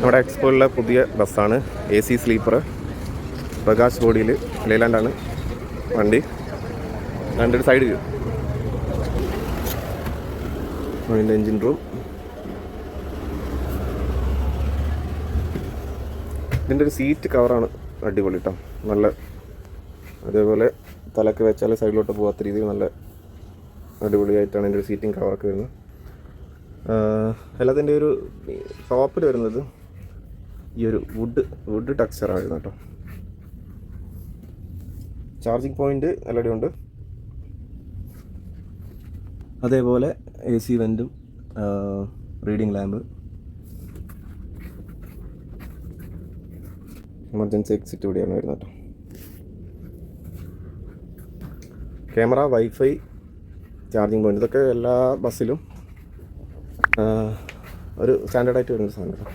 നമ്മുടെ എക്സ്പോയിലെ പുതിയ ബസ്സാണ് എ സി സ്ലീപ്പർ പ്രകാശ് ബോഡിയിൽ ലേലാൻഡാണ് വണ്ടി. രണ്ടൊരു സൈഡ് അതിന്റെ എൻജിൻ റൂം ഇതിന്റെ ഒരു സീറ്റ് കവറാണ് അടിപൊളി കേട്ടോ നല്ല അതേപോലെ തലക്ക് വെച്ചാൽ സൈഡിലോട്ട് പോകാത്ത രീതിയിൽ നല്ല അടിപൊളിയായിട്ടാണ് എന്റെ ഒരു സീറ്റിംഗ് കവറൊക്കെ വരുന്നത്. എല്ലാത്തിന്റെ ഒരു ടോപ്പിൽ വരുന്നത് ഈ ഒരു വുഡ് വുഡ് ടെക്സ്ചറാണ് വരുന്നത് കേട്ടോ ചാർജിങ് പോയിന്റ് എല്ലാവരും ഉണ്ട് അതേപോലെ എ സി വെന്റും റീഡിംഗ് ലാമ്പ് എമർജൻസി എക്സിറ്റ് ഇവിടെയാണ് വരുന്നത് കേട്ടോ. ക്യാമറ വൈഫൈ ചാർജിങ് പോയിന്റ് ഇതൊക്കെ എല്ലാ ബസ്സിലും ഒരു സ്റ്റാൻഡേർഡായിട്ട് വരുന്ന സാധനം